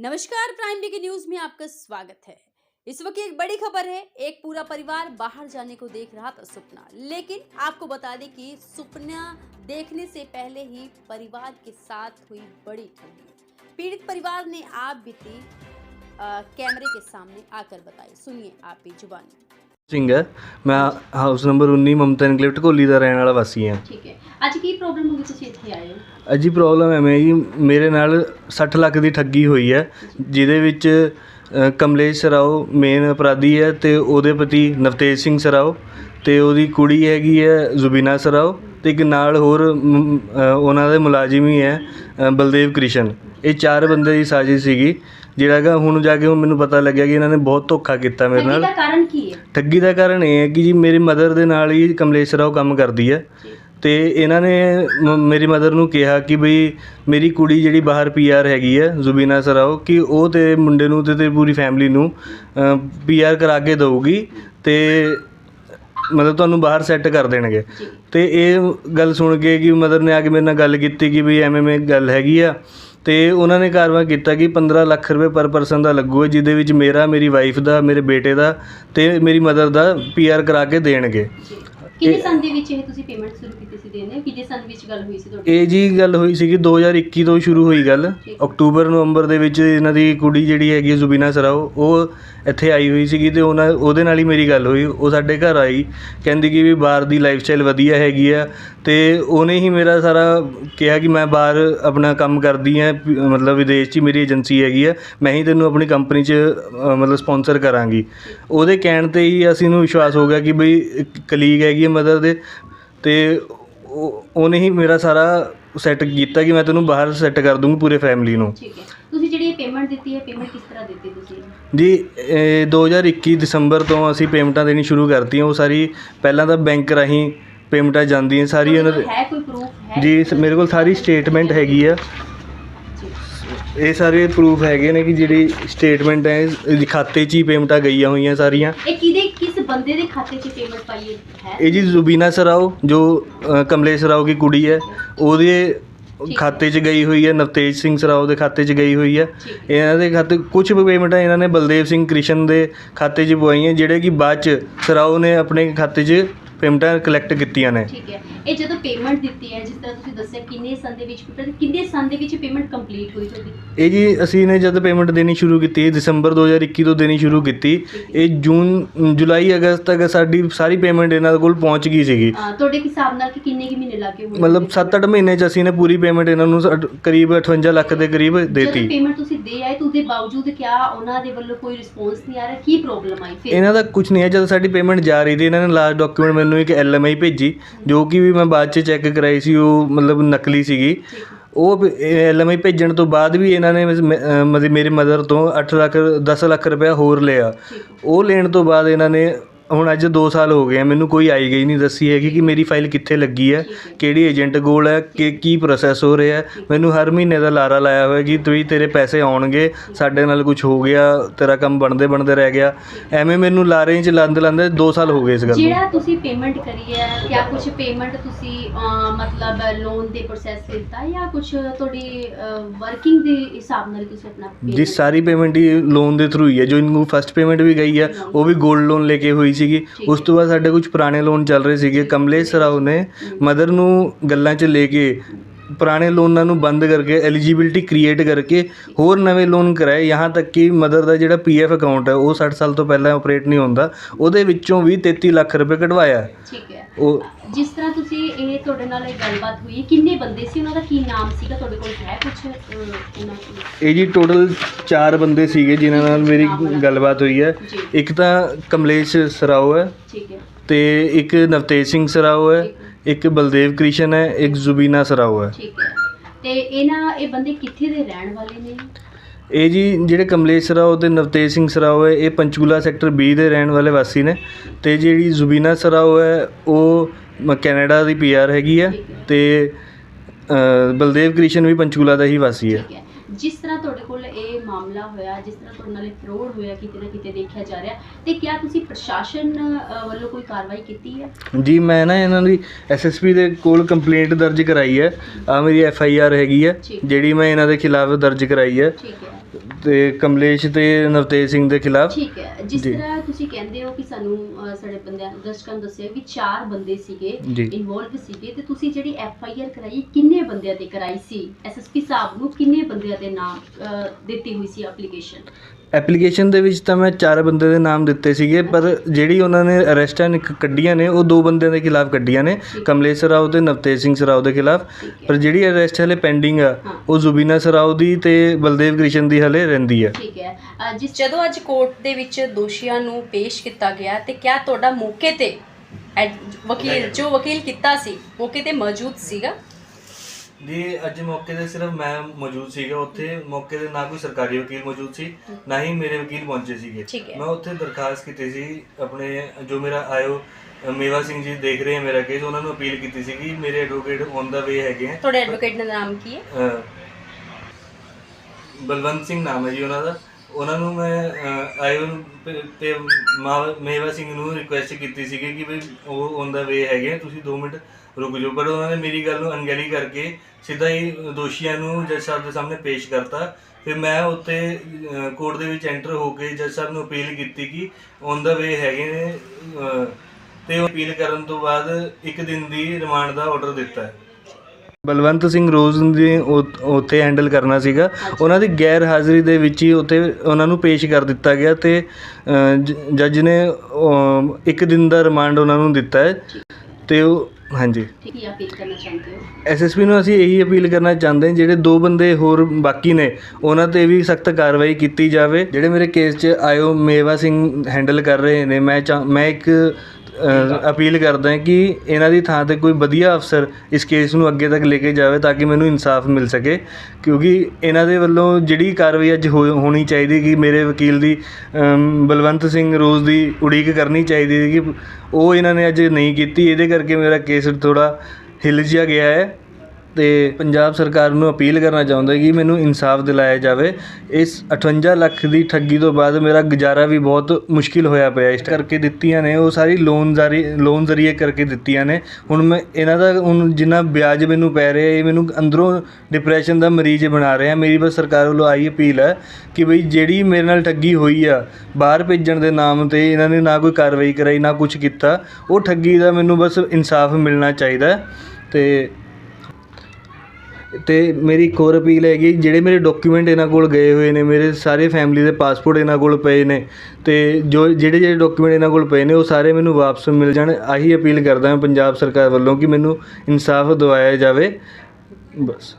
नमस्कार, prime D news में आपका स्वागत है। इस वक्त एक बड़ी खबर है, एक पूरा परिवार बाहर जाने को देख रहा था सपना। लेकिन आपको बता दें कि सपना देखने से पहले ही परिवार के साथ हुई बड़ी ठंडी। पीड़ित परिवार ने आप बीती कैमरे के सामने आकर बताई। सुनिए आपकी जुबानी। ਸਿੰਘ ਹੈ। ਮੈਂ house number 19 Mamta enclave Dhakoli ਦਾ ਰਹਿਣ ਵਾਲਾ ਵਾਸੀ ਹਾਂ। ਠੀਕ ਹੈ। ਅੱਜ ਕੀ ਪ੍ਰੋਬਲਮ ਹੋ ਗਈ ਤੁਸੀਂ ਇੱਥੇ ਆਏ ਹੋ? ਅਜੀ ਪ੍ਰੋਬਲਮ ਐਵੇਂ ਜੀ ਮੇਰੇ ਨਾਲ 60 ਲੱਖ ਦੀ ਠੱਗੀ ਹੋਈ ਹੈ ਜਿਹਦੇ ਵਿੱਚ ਅ, ਕਮਲੇਸ਼ ਸਰਾਓ ਮੇਨ ਅਪਰਾਧੀ ਹੈ ਤੇ ਉਹਦੇ ਪਤੀ ਨਵਤੇਜ ਸਿੰਘ ਸਰਾਓ ਤੇ ਉਹਦੀ ਕੁੜੀ ਹੈਗੀ ਹੈ ਜ਼ੁਬੀਨਾ ਸਰਾਓ ਤੇ ਇੱਕ ਨਾਲ ਹੋਰ ਮ, ਅ, ਉਹਨਾਂ ਦੇ ਮੁਲਾਜ਼ਮ ਹੀ ਹੈ ਅ, ਬਲਦੇਵ ਕ੍ਰਿਸ਼ਨ। ਇਹ ਚਾਰ ਬੰਦੇ ਦੀ ਸਾਜ਼ਿਸ਼ ਸੀਗੀ। ਜਿਹੜਾ ਕਿ ਹੁਣ ਜਾ ਕੇ ਹੁਣ ਮੈਨੂੰ ਪਤਾ ਲੱਗਿਆ ਕਿ ਇਹਨਾਂ ਨੇ ਬਹੁਤ ਧੋਖਾ ਕੀਤਾ ਮੇਰੇ ਨਾਲ। ਦਾ ਕਾਰਨ ਕੀ ਹੈ? ਠੱਗੀ ਦਾ ਕਾਰਨ ਇਹ ਹੈ ਕਿ ਜੀ ਮੇਰੀ ਮਦਰ ਦੇ ਨਾਲ ਹੀ ਕਮਲੇਸ਼ ਰਾਓ ਕੰਮ ਕਰਦੀ ਹੈ। ਤੇ ਇਹਨਾਂ ਨੇ ਮ- ਮੇਰੀ ਮਦਰ ਨੂੰ ਕਿਹਾ ਕਿ ਬਈ ਮੇਰੀ ਕੁੜੀ ਜਿਹੜੀ ਬਾਹਰ ਪੀਆਰ ਹੈਗੀ ਹੈ ਜ਼ੁਬੀਨਾ ਸਰਾਓ ਕਿ ਉਹ ਤੇ ਮੁੰਡੇ ਨੂੰ ਤੇ ਤੇ ਪੂਰੀ ਫੈਮਿਲੀ ਨੂੰ ਪੀਆਰ ਕਰਾ ਕੇ ਦਊਗੀ ਤੇ ਮਤਲਬ ਤੁਹਾਨੂੰ ਬਾਹਰ ਸੈੱਟ ਕਰ ਦੇਣਗੇ। ਜੀ। ਤੇ ਇਹ ਗੱਲ ਸੁਣ ਕੇ ਕਿ ਮਦਰ ਨੇ ਆ ਕੇ ਮੇਰੇ ਨਾਲ ਗੱਲ ਕੀਤੀ ਕਿ ਵੀ ਐਵੇਂ ਐਵੇਂ ਗੱਲ ਹੈਗੀ ਆ। ਅਤੇ ਉਹਨਾਂ ਨੇ ਕਾਰਵਾਈ ਕੀਤਾ ਕਿ 15 ਲੱਖ ਰੁਪਏ ਪਰ ਪਰਸਨ ਦਾ ਲੱਗੂਗਾ ਜਿਹਦੇ ਵਿੱਚ ਮੇਰਾ, ਮੇਰੀ ਵਾਈਫ ਦਾ, ਮੇਰੇ ਬੇਟੇ ਦਾ ਅਤੇ ਮੇਰੀ ਮਦਰ ਦਾ ਪੀ ਆਰ ਕਰਾ ਕੇ ਦੇਣਗੇ। ਇਹ- ਸੰਨ ਦੇ ਵਿੱਚ ਇਹ ਤੁਸੀਂ ਪੇਮੈਂਟ ਸ਼ੁਰੂ ਕੀਤੀ ਸੀ ਦੇਣੇ? ਕਿੰਨੇ ਸੰਨ ਵਿੱਚ ਗੱਲ ਹੋਈ ਸੀ ਤੁਹਾਡੀ? ਇਹ ਜੀ ਗੱਲ ਹੋਈ ਸੀਗੀ 2021 ਤੋਂ ਸ਼ੁਰੂ ਹੋਈ ਗੱਲ। ਠੀਕ। ਅਕਤੂਬਰ ਨਵੰਬਰ ਦੇ ਵਿੱਚ ਇਹਨਾਂ ਦੀ ਕੁੜੀ ਜਿਹੜੀ ਹੈਗੀ ਹੈ ਜ਼ੁਬੀਨਾ ਸਰਾਓ ਉਹ ਇੱਥੇ ਆਈ ਹੋਈ ਸੀਗੀ ਤੇ ਉਹਨਾਂ ਉਹਦੇ ਨਾਲ ਹੀ ਮੇਰੀ ਗੱਲ ਹੋਈ। ਉਹ ਸਾਡੇ ਘਰ ਆਈ ਕਹਿੰਦੀ ਕਿ ਵੀ ਬਾਹਰ ਦੀ ਲਾਈਫ ਸਟਾਈਲ ਵਧੀਆ ਹੈਗੀ ਆ ਤੇ ਉਹਨੇ ਹੀ ਮੇਰਾ ਸਾਰਾ ਕਿਹਾ ਕਿ ਮੈਂ ਬਾਹਰ ਆਪਣਾ ਕੰਮ ਕਰਦੀ ਆ ਮਤਲਬ ਵਿਦੇਸ਼ 'ਚ ਹੀ ਮੇਰੀ ਏਜੰਸੀ ਹੈਗੀ ਆ। ਮੈਂ ਹੀ ਤੈਨੂੰ ਆਪਣੀ ਕੰਪਨੀ 'ਚ ਅ, ਮਤਲਬ ਸਪਾਂਸਰ ਕਰਾਂਗੀ। ਉਹਦੇ ਕਹਿਣ ਤੇ ਹੀ ਅਸੀਂ ਨੂੰ ਵਿਸ਼ਵਾਸ ਹੋ ਗਿਆ ਕਿ ਬਈ ਕਲੀਗ ਹੈਗੀ ਹੈ ਮਦਰ ਦੇ ਤੇ ਉਹ- ਉਹਨੇ ਹੀ ਮੇਰਾ ਸਾਰਾ ਸੈੱਟ ਕੀਤਾ ਕਿ ਮੈਂ ਤੈਨੂੰ ਬਾਹਰ ਸੈੱਟ ਕਰ ਦੂੰਗੀ ਪੂਰੇ ਫੈਮਿਲੀ ਨੂੰ। ਠੀਕ ਹੈ। ਤੁਸੀਂ ਜਿਹੜੀ ਪੇਮੈਂਟ ਦਿੱਤੀ ਹੈ ਪੇਮੈਂਟ ਕਿਸ ਤਰ੍ਹਾਂ ਦਿੱਤੀ ਤੁਸੀਂ? ਜੀ ਇਹ 2021 ਦਸੰਬਰ ਤੋਂ ਅਸੀਂ ਪੇਮੈਂਟਾਂ ਦੇਣੀ ਸ਼ੁਰੂ ਕਰਤੀਆਂ ਉਹ ਸਾਰੀ ਪਹਿਲਾਂ ਤਾਂ ਬੈਂਕ ਰਾਹੀਂ ਪੇਮੈਂਟਾਂ ਜਾਂਦੀਆਂ ਸਾਰੀ ਉਹਨਾਂ ਦੇ। ਹੈ ਕੋਈ ਪ੍ਰੂਫ ਹੈ ਜੀ ਸ- ਮੇਰੇ ਕੋਲ ਸਾਰੀ ਸਟੇਟਮੈਂਟ ਹੈਗੀ ਆ। ਜੀ। ਇਹ ਸਾਰੇ ਪ੍ਰੂਫ ਹੈਗੇ ਨੇ ਕਿ ਜਿਹੜੀ ਸਟੇਟਮੈਂਟ ਹੈ ਇਹਦੀ ਖਾਤੇ 'ਚ ਹੀ ਪੇਮੈਂਟਾਂ ਗਈਆਂ ਹੋਈਆਂ ਸਾਰੀਆਂ। ਇਹ ਕਿਹਦੇ ਬੰਦੇ ਦੇ ਖਾਤੇ 'ਚ ਪੇਮੈਂਟ ਪਾਈ ਹੈ? ਇਹ ਜੀ ਜ਼ੁਬੀਨਾ ਸਰਾਓ ਜੋ ਅ, ਕਮਲੇਸ਼ ਸਰਾਓ ਦੀ ਕੁੜੀ ਹੈ ਉਹਦੇ ਖਾਤੇ 'ਚ ਗਈ ਹੋਈ ਹੈ ਨਵਤੇਜ ਸਿੰਘ ਸਰਾਓ ਦੇ ਖਾਤੇ 'ਚ ਗਈ ਹੋਈ ਹੈ। ਠੀਕ ਇਹਨਾਂ ਦੇ ਖਾਤੇ ਕੁਝ ਪੇਮੈਂਟਾਂ ਇਹਨਾਂ ਨੇ ਬਲਦੇਵ ਸਿੰਘ ਕ੍ਰਿਸ਼ਨ ਦੇ ਖਾਤੇ 'ਚ ਪਵਾਈਆਂ ਜਿਹੜੇ ਕਿ ਬਾਅਦ 'ਚ ਸਰਾਓ ਨੇ ਆਪਣੇ ਖਾਤੇ 'ਚ ਪੇਮੈਂਟਾਂ ਕਲੈਕਟ ਕੀਤੀਆਂ ਨੇ। ਠੀਕ ਹੈ। ਇਹ ਜਦੋਂ ਪੇਮੈਂਟ ਦਿੱਤੀ ਹੈ ਜਿਸ ਤਰ੍ਹਾਂ ਤੁਸੀਂ ਦੱਸਿਆ ਕਿੰਨੇ ਸੰਨ ਦੇ ਵਿੱਚ payment- ਕਿੰਨੇ ਸੰਨ ਦੇ ਵਿੱਚ ਪੇਮੈਂਟ ਕੰਪਲੀਟ ਹੋਈ ਤੁਹਾਡੀ? ਇਹ ਜੀ ਅਸੀਂ ਨੇ ਜਦ ਪੇਮੈਂਟ ਦੇਣੀ ਸ਼ੁਰੂ ਕੀਤੀ ਦਸੰਬਰ 2021 ਤੋਂ ਦੇਣੀ ਸ਼ੁਰੂ ਕੀਤੀ ਇਹ ਜੂਨ ਜੁਲਾਈ ਅਗਸਤ ਤੱਕ ਸਾਡੀ ਸਾਰੀ ਪੇਮੈਂਟ ਇਹਨਾਂ ਦੇ ਕੋਲ ਪਹੁੰਚ ਗਈ ਸੀਗੀ। ਤੁਹਾਡੇ ਹਿਸਾਬ ਨਾਲ ਕਿ ਕਿੰਨੇ ਕਿ ਮਹੀਨੇ ਲੱਗੇ ਹੋਣਗੇ? ਮਤਲਬ 7-8 ਮਹੀਨੇ 'ਚ ਅਸੀਂ ਨੇ ਪੂਰੀ ਪੇਮੈਂਟ ਇਹਨਾਂ ਨੂੰ ਕਰੀਬ 58 ਲੱਖ ਦੇ ਕਰੀਬ ਦੇਤੀ। ਪੇਮੈਂਟ ਤੁਸੀਂ ਦੇ ਆਏ ਤਾਂ ਉਹਦੇ ਬਾਵਜੂਦ ਕਿਆ ਉਹਨਾਂ ਦੇ ਵੱਲੋਂ ਕੋਈ ਰਿਸਪੌਂਸ ਨਹੀਂ ਆ ਰਿਹਾ? ਕੀ ਪ੍ਰੋਬਲਮ ਆਈ ਫਿਰ? ਇਹਨਾਂ ਦਾ ਕੁਝ ਨਹੀਂ ਹੈ ਜਦੋਂ ਸਾਡੀ ਪੇਮੈਂਟ ਜਾ ਰਹੀ ਸੀ ਇਹਨਾਂ ਨੇ ਲਾਸਟ ਡਾਕੂਮੈਂਟ ਮੈਨੂੰ ਇੱਕ ਐਲਐਮਆਈ ਭੇਜੀ ਜੋ ਕਿ ਵੀ ਮੈਂ ਬਾਅਦ 'ਚ ਚੈੱਕ ਕਰਾਈ ਸੀ ਉਹ ਮਤਲਬ ਨਕਲੀ ਸੀਗੀ। ਉਹ ਐਲਐਮਆਈ ਭੇਜਣ ਤੋਂ ਬਾਅਦ ਵੀ ਇਹਨਾਂ ਨੇ ਮਤਲਬ ਮੇਰੀ ਮਦਰ ਤੋਂ 8 ਲੱਖ 10 ਲੱਖ ਰੁਪਇਆ ਹੋਰ ਲਿਆ। ਉਹ ਲੈਣ ਤੋਂ ਬਾਅਦ ਇਹਨਾਂ ਨੇ ਹੁਣ ਅੱਜ 2 ਸਾਲ ਹੋ ਗਏ ਆ ਮੈਨੂੰ ਕੋਈ ਆਈ ਗਈ ਨਹੀਂ ਦੱਸੀ ਹੈਗੀ ਕਿ ਮੇਰੀ ਫਾਈਲ ਕਿੱਥੇ ਲੱਗੀ ਹੈ। ਕਿਹੜੀ ਏਜੰਟ ਕੋਲ ਹੈ ਕਿ ਕੀ ਪ੍ਰੋਸੈਸ ਹੋ ਰਿਹਾ ਮੈਨੂੰ ਹਰ ਮਹੀਨੇ ਦਾ ਲਾਰਾ ਲਾਇਆ ਹੋਇਆ ਕਿ ਤੁਸੀਂ ਤੇਰੇ ਪੈਸੇ ਆਉਣਗੇ ਸਾਡੇ ਨਾਲ ਕੁਝ ਹੋ ਗਿਆ ਤੇਰਾ ਕੰਮ ਬਣਦੇ ਬਣਦੇ ਰਹਿ ਗਿਆ। ਐਵੇਂ ਮੈਨੂੰ ਲਾਰੇ 'ਚ ਲਾਂਦੇ ਲਾਂਦੇ 2 ਸਾਲ ਹੋ ਗਏ ਇਸ ਗੱਲ ਨੂੰ। ਜਿਹੜਾ ਤੁਸੀਂ ਪੇਮੈਂਟ ਕਰੀ ਹੈ ਕਿਆ ਕੁਝ ਪੇਮੈਂਟ ਤੁਸੀਂ ਅਹ, ਮਤਲਬ ਲੋਨ ਦੇ ਪ੍ਰੋਸੈਸ ਕੀਤਾ ਜਾਂ ਕੁਝ ਤੁਹਾਡੀ ਵਰਕਿੰਗ ਦੇ ਹਿਸਾਬ ਨਾਲ ਤੁਸੀਂ ਆਪਣਾ ਜੀ payment- ਸਾਰੀ ਪੇਮੈਂਟ ਹੀ ਲੋਨ ਦੇ ਥਰੂ ਹੀ ਹੈ ਜੋ ਇਹਨੂੰ ਫਸਟ ਪੇਮੈਂਟ ਵੀ ਗਈ ਹੈ ਉਹ ਵੀ 골ਡ ਲੋਨ ਲੈ ਕੇ ਹੋਈ ਸੀਗੀ। ਉਸ ਤੋਂ ਬਾਅਦ ਸਾਡੇ ਕੁਝ ਪੁਰਾਣੇ ਲੋਨ ਚੱਲ ਰਹੇ ਸੀਗੇ। ਕਮਲੇਸ਼ ਸਰਾਓ ਨੇ ਮਦਰ ਨੂੰ ਗੱਲਾਂ 'ਚ ਲੈ ਕੇ ਪੁਰਾਣੇ ਲੋਨਾਂ ਨੂੰ ਬੰਦ ਕਰਕੇ ਐਲੀਜੀਬਿਲਟੀ ਕ੍ਰੀਏਟ ਕਰਕੇ ਹੋਰ ਨਵੇਂ ਲੋਨ ਕਰਾਏ यहाँ ਤੱਕ ਕਿ ਮਦਰ ਦਾ ਜਿਹੜਾ ਪੀਐਫ ਅਕਾਊਂਟ ਹੈ ਉਹ 60 ਸਾਲ ਤੋਂ ਪਹਿਲਾਂ ਆਪਰੇਟ ਨਹੀਂ ਹੁੰਦਾ ਉਹਦੇ ਵਿੱਚੋਂ ਵੀ 33 ਲੱਖ ਰੁਪਏ ਕਢਵਾਇਆ। ਠੀਕ ਹੈ। ਉਹ ਜਿਸ ਤਰ੍ਹਾਂ ਤੁਸੀਂ ਇਹ ਤੁਹਾਡੇ ਨਾਲ ਇਹ ਗੱਲਬਾਤ ਹੋਈ ਕਿੰਨੇ ਬੰਦੇ ਸੀ? ਉਹਨਾਂ ਦਾ ਕੀ ਨਾਮ ਸੀਗਾ? ਤੁਹਾਡੇ ਕੋਲ ਹੈ ਕੁਝ ਇਹ ਜੀ ਟੋਟਲ 4 ਬੰਦੇ ਸੀਗੇ ਜਿਨ੍ਹਾਂ ਨਾਲ ਮੇਰੀ ਗੱਲਬਾਤ ਹੋਈ ਹੈ। ਇੱਕ ਤਾਂ ਕਮਲੇਸ਼ ਸਰਾਓ ਹੈ ਠੀਕ ਹੈ। ਤੇ ਇੱਕ ਨਵਤੇਜ ਸਿੰਘ ਸਰਾਓ ਹੈ। ਇੱਕ ਬਲਦੇਵ ਕ੍ਰਿਸ਼ਨ ਹੈ ਇੱਕ ਜ਼ੁਬੀਨਾ ਸਰਾਓ ਹੈ। ਠੀਕ ਹੈ। ਤੇ ਇਹਨਾਂ ਇਹ ਬੰਦੇ ਕਿੱਥੇ ਦੇ ਰਹਿਣ ਵਾਲੇ ਨੇ? ਇਹ ਜੀ ਜਿਹੜੇ ਕਮਲੇਸ਼ ਸਰਾਓ ਤੇ ਨਵਤੇਜ ਸਿੰਘ ਸਰਾਓ ਹੈ ਇਹ ਪੰਚਕੂਲਾ ਸੈਕਟਰ 20 ਦੇ ਰਹਿਣ ਵਾਲੇ ਵਾਸੀ ਨੇ। ਤੇ ਜਿਹੜੀ ਜ਼ੁਬੀਨਾ ਸਰਾਓ ਹੈ ਉਹ ਮ- ਕੈਨੇਡਾ ਦੀ ਪੀਆਰ ਹੈਗੀ ਹੈ। ਤੇ ਅ, ਬਲਦੇਵ ਕ੍ਰਿਸ਼ਨ ਵੀ ਪੰਚਕੂਲਾ ਦਾ ਹੀ ਵਾਸੀ ਹੈ। ਠੀਕ ਹੈ। ਜਿਸ ਤਰ੍ਹਾਂ ਤੁਹਾਡੇ ਕੋਲ ਇਹ ਮਾਮਲਾ ਹੋਇਆ ਜਿਸ ਤਰ੍ਹਾਂ ਤੁਹਾਡੇ ਨਾਲ ਇਹ ਫਰੋਡ ਹੋਇਆ ਕਿਤੇ ਨਾ ਕਿਤੇ ਦੇਖਿਆ ਜਾ ਰਿਹਾ ਤੇ ਕਿਆ ਤੁਸੀਂ ਪ੍ਰਸ਼ਾਸਨ ਅ, ਵੱਲੋਂ ਕੋਈ ਕਾਰਵਾਈ ਕੀਤੀ ਹੈ? ਜੀ ਮੈਂ ਨਾ ਇਹਨਾਂ ਦੀ ਐਸਐਸਪੀ ਦੇ ਕੋਲ ਕੰਪਲੇਂਟ ਦਰਜ ਕਰਾਈ ਹੈ। ਆ ਮੇਰੀ ਐਫਆਈਆਰ ਹੈਗੀ ਹੈ। ਜਿਹੜੀ ਮੈਂ ਇਹਨਾਂ ਦੇ ਖਿਲਾਫ ਦਰਜ ਕਰਾਈ ਹੈ। ਠੀਕ ਹੈ। ਤੇ ਕਮਲੇਸ਼ ਤੇ ਨਵਤੇਜ ਸਿੰਘ ਦੇ ਖਿਲਾਫ ਠੀਕ ਹੈ ਜਿਸ ਜੀ। ਤਰ੍ਹਾਂ ਤੁਸੀਂ ਕਹਿੰਦੇ ਹੋ ਕਿ ਸਾਨੂੰ ਅਹ, ਸਾਡੇ ਬੰਦਿਆਂ ਦਰਸ਼ਕਾਂ ਨੂੰ ਦੱਸਿਆ ਵੀ ਚਾਰ ਬੰਦੇ ਸੀਗੇ ਜੀ। ਇਨਵੋਲਵ ਸੀਗੇ ਤੇ ਤੁਸੀਂ ਜਿਹੜੀ ਐਫ ਆਈ ਆਰ ਕਰਾਈ ਕਿੰਨੇ ਬੰਦਿਆਂ ਤੇ ਕਰਾਈ ਸੀ ਐਸਐਸਪੀ ਸਾਹਿਬ ਨੂੰ ਕਿੰਨੇ ਬੰਦਿਆਂ ਦੇ ਨਾਮ ਅਹ, ਦਿੱਤੀ ਹੋਈ ਸੀ ਐਪਲੀਕੇਸ਼ਨ ਐਪਲੀਕੇਸ਼ਨ ਦੇ ਵਿੱਚ ਤਾਂ ਮੈਂ ਚਾਰ ਬੰਦੇ ਦੇ ਨਾਮ ਦਿੱਤੇ ਸੀਗੇ ਪਰ ਜਿਹੜੀ ਉਹਨਾਂ ਨੇ ਅਰੈਸਟਾਂ ਕੱਢੀਆਂ ਨੇ ਉਹ ਦੋ ਬੰਦਿਆਂ ਦੇ ਖਿਲਾਫ ਕੱਢੀਆਂ ਨੇ। ਕਮਲੇਸ਼ ਸਰਾਓ ਤੇ ਨਵਤੇਜ ਸਿੰਘ ਸਰਾਓ ਦੇ ਖਿਲਾਫ। ਪਰ ਜਿਹੜੀ ਅਰੈਸਟ ਹਲੇ ਪੈਂਡਿੰਗ ਆ। ਉਹ ਜ਼ੁਬੀਨਾ ਸਰਾਓ ਦੀ ਤੇ ਬਲਦੇਵ ਕ੍ਰਿਸ਼ਨ ਦੀ ਹਲੇ ਰਹਿੰਦੀ ਆ। ਠੀਕ ਹੈ। ਜਿਸ ਜਦੋਂ ਅੱਜ ਕੋਰਟ ਦੇ ਵਿੱਚ ਦੋਸ਼ੀਆਂ ਨੂੰ ਪੇਸ਼ ਕੀਤਾ ਗਿਆ ਤੇ ਕਿਆ ਤੁਹਾਡਾ ਮੌਕੇ ਤੇ ਵਕੀਲ ਜੋ ਵਕੀਲ ਕੀਤਾ ਸੀ ਮੌਕੇ ਤੇ ਮੌਜੂਦ ਸੀਗਾ? ਜੀ ਅੱਜ ਮੌਕੇ ਤੇ ਸਿਰਫ ਮੈਂ ਮੌਜੂਦ ਸੀਗਾ ਉੱਥੇ। ਮੌਕੇ ਤੇ ਨਾ ਕੋਈ ਸਰਕਾਰੀ ਵਕੀਲ ਮੌਜੂਦ ਸੀ ਨਾ ਹੀ ਮੇਰੇ ਵਕੀਲ ਪਹੁੰਚੇ ਸੀਗੇ। ਠੀਕ ਹੈ। ਮੈਂ ਉੱਥੇ ਦਰਖਾਸਤ ਕੀਤੀ ਸੀ ਆਪਣੇ ਜੋ ਮੇਰਾ ਆਇਓ ਅ, ਮੇਵਾ ਸਿੰਘ ਜੀ ਦੇਖ ਰਹੇ ਆ ਮੇਰਾ ਕੇਸ ਉਹਨਾਂ ਨੂੰ ਅਪੀਲ ਕੀਤੀ ਸੀ ਕਿ ਮੇਰੇ ਐਡਵੋਕੇਟ ਔਨ ਦਾ ਵੇ ਹੈਗੇ ਆ। ਤੁਹਾਡੇ ਐਡਵੋਕੇਟ ਦਾ ਨਾਮ ਕੀ ਹੈ? ਅ, ਬਲਵੰਤ ਸਿੰਘ ਨਾਮ ਹੈ ਜੀ ਉਹਨਾਂ ਦਾ। ਉਹਨਾਂ ਨੂੰ ਮੈਂ ਅ, ਆਇਓ ਨੂੰ ਪ- ਤੇ ਮਾ- ਮੇਵਾ ਸਿੰਘ ਨੂੰ ਰਿਕੁਐਸਟ ਕੀਤੀ ਸੀਗੀ ਕਿ ਵੀ ਉਹ ਔਨ ਦਾ ਵੇ ਹੈਗੇ ਆ, ਤੁਸੀਂ 2 ਮਿੰਟ ਰੁਕ ਜਾਓ। ਪਰ ਉਹਨਾਂ ਨੇ ਮੇਰੀ ਗੱਲ ਨੂੰ ਅਣਗਹਿਲੀ ਕਰਕੇ ਸਿੱਧਾ ਹੀ ਦੋਸ਼ੀਆਂ ਨੂੰ ਜੱਜ ਸਾਹਿਬ ਦੇ ਸਾਹਮਣੇ ਪੇਸ਼ ਕਰਤਾ। ਫਿਰ ਮੈਂ ਉੱਤੇ ਕੋਰਟ ਦੇ ਵਿੱਚ ਐਂਟਰ ਹੋ ਕੇ ਜੱਜ ਸਾਹਿਬ ਨੂੰ ਅਪੀਲ ਕੀਤੀ ਕਿ ਔਨ ਦਾ ਵੇ ਹੈਗੇ ਨੇ ਅ, ਤੇ ਉਹ ਅਪੀਲ ਕਰਨ ਤੋਂ ਬਾਅਦ ਇੱਕ ਦਿਨ ਦੀ ਰਿਮਾਂਡ ਦਾ ਆਰਡਰ ਦਿੱਤਾ ਹੈ। ਬਲਵੰਤ ਸਿੰਘ ਰੋਜ਼ ਦੇ ਉ- ਉੱਥੇ ਹੈਂਡਲ ਕਰਨਾ ਸੀਗਾ। ਉਹਨਾਂ ਦੀ ਗੈਰ ਹਾਜ਼ਰੀ ਦੇ ਵਿੱਚ ਹੀ ਉੱਥੇ ਉਹਨਾਂ ਨੂੰ ਪੇਸ਼ ਕਰ ਦਿੱਤਾ ਗਿਆ ਤੇ ਜੱਜ ਨੇ ਇੱਕ ਦਿਨ ਦਾ ਰਿਮਾਂਡ ਉਹਨਾਂ ਨੂੰ ਦਿੱਤਾ ਹੈ। ਤੇ ਉਹ ਹਾਂਜੀ। ਠੀਕ ਹੈ ਅਪੀਲ ਕਰਨਾ ਚਾਹੁੰਦੇ ਹੋ। ਐਸਐਸਪੀ ਨੂੰ ਅਸੀਂ ਇਹੀ ਅਪੀਲ ਕਰਨਾ ਚਾਹੁੰਦੇ ਹਾਂ ਜਿਹੜੇ ਦੋ ਬੰਦੇ ਹੋਰ ਬਾਕੀ ਨੇ ਉਹਨਾਂ ਤੇ ਵੀ ਸਖਤ ਕਾਰਵਾਈ ਕੀਤੀ ਜਾਵੇ। ਜਿਹੜੇ ਮੇਰੇ ਕੇਸ 'ਚ ਆਇਓ ਮੇਵਾ ਸਿੰਘ ਹੈਂਡਲ ਕਰ ਰਹੇ ਨੇ ਮੈਂ ਮੈਂ ਇੱਕ ਅਪੀਲ ਕਰਦਾ ਹਾਂ ਕਿ ਇਹਨਾਂ ਦੀ ਥਾਂ ਤੇ ਕੋਈ ਵਧੀਆ ਅਫਸਰ ਇਸ ਕੇਸ ਨੂੰ ਅੱਗੇ ਤੱਕ ਲੈ ਕੇ ਜਾਵੇ ਤਾਂ ਕਿ ਮੈਨੂੰ ਇਨਸਾਫ ਮਿਲ ਸਕੇ। ਕਿਉਂਕਿ ਇਹਨਾਂ ਦੇ ਵੱਲੋਂ ਜਿਹੜੀ ਕਾਰਵਾਈ ਅੱਜ ਹੋ- ਹੋਣੀ ਚਾਹੀਦੀ ਕਿ ਮੇਰੇ ਵਕੀਲ ਦੀ ਬਲਵੰਤ ਸਿੰਘ ਰੋਜ਼ ਦੀ ਉਡੀਕ ਕਰਨੀ ਚਾਹੀਦੀ ਸੀ ਕਿ ਉਹ ਇਹਨਾਂ ਨੇ ਅੱਜ ਨਹੀਂ ਕੀਤੀ। ਇਹਦੇ ਕਰਕੇ ਮੇਰਾ ਕੇਸ ਥੋੜਾ ਹਿੱਲ ਜਿਹਾ ਗਿਆ ਹੈ। ਅਤੇ ਪੰਜਾਬ ਸਰਕਾਰ ਨੂੰ ਅਪੀਲ ਕਰਨਾ ਚਾਹੁੰਦਾ ਕਿ ਮੈਨੂੰ ਇਨਸਾਫ ਦਿਲਾਇਆ ਜਾਵੇ। ਇਸ 58 ਲੱਖ ਦੀ ਠੱਗੀ ਤੋਂ ਬਾਅਦ ਮੇਰਾ ਗੁਜ਼ਾਰਾ ਵੀ ਬਹੁਤ ਮੁਸ਼ਕਿਲ ਹੋਇਆ ਪਿਆ। ਇਸ ਕਰਕੇ ਦਿੱਤੀਆਂ ਨੇ, ਉਹ ਸਾਰੀ ਲੋਨ ਜਾਰੀ ਲੋਨ ਜ਼ਰੀਏ ਕਰਕੇ ਦਿੱਤੀਆਂ ਨੇ। ਹੁਣ ਮੈਂ ਇਹਨਾਂ ਦਾ, ਹੁਣ ਜਿੰਨਾ ਵਿਆਜ ਮੈਨੂੰ ਪੈ ਰਿਹਾ, ਇਹ ਮੈਨੂੰ ਅੰਦਰੋਂ ਡਿਪਰੈਸ਼ਨ ਦਾ ਮਰੀਜ਼ ਬਣਾ ਰਿਹਾ। ਮੇਰੀ ਬਸ ਸਰਕਾਰ ਵੱਲੋਂ ਆਈ ਅਪੀਲ ਹੈ ਕਿ ਬਈ ਜਿਹੜੀ ਮੇਰੇ ਨਾਲ ਠੱਗੀ ਹੋਈ ਆ, ਬਾਹਰ ਭੇਜਣ ਦੇ ਨਾਮ ਤੇ ਇਹਨਾਂ ਨੇ ਨਾ ਕੋਈ ਕਾਰਵਾਈ ਕਰਾਈ, ਨਾ ਕੁਝ ਕੀਤਾ, ਉਹ ਠੱਗੀ ਦਾ ਮੈਨੂੰ ਬਸ ਇਨਸਾਫ ਮਿਲਣਾ ਚਾਹੀਦਾ ਅਤੇ ਅਤੇ ਮੇਰੀ ਇੱਕ ਹੋਰ ਅਪੀਲ ਹੈਗੀ ਜਿਹੜੇ ਮੇਰੇ ਡਾਕੂਮੈਂਟ ਇਹਨਾਂ ਕੋਲ ਗਏ ਹੋਏ ਨੇ, ਮੇਰੇ ਸਾਰੇ ਫੈਮਿਲੀ ਦੇ ਪਾਸਪੋਰਟ ਇਹਨਾਂ ਕੋਲ ਪਏ ਨੇ ਅਤੇ ਜੋ ਜਿਹੜੇ ਜਿਹੜੇ ਡਾਕੂਮੈਂਟ ਇਹਨਾਂ ਕੋਲ ਪਏ ਨੇ, ਉਹ ਸਾਰੇ ਮੈਨੂੰ ਵਾਪਸ ਮਿਲ ਜਾਣ। ਆਹੀ ਅਪੀਲ ਕਰਦਾ ਮੈਂ ਪੰਜਾਬ ਸਰਕਾਰ ਵੱਲੋਂ ਕਿ ਮੈਨੂੰ ਇਨਸਾਫ ਦਿਵਾਇਆ ਜਾਵੇ। ਬਸ।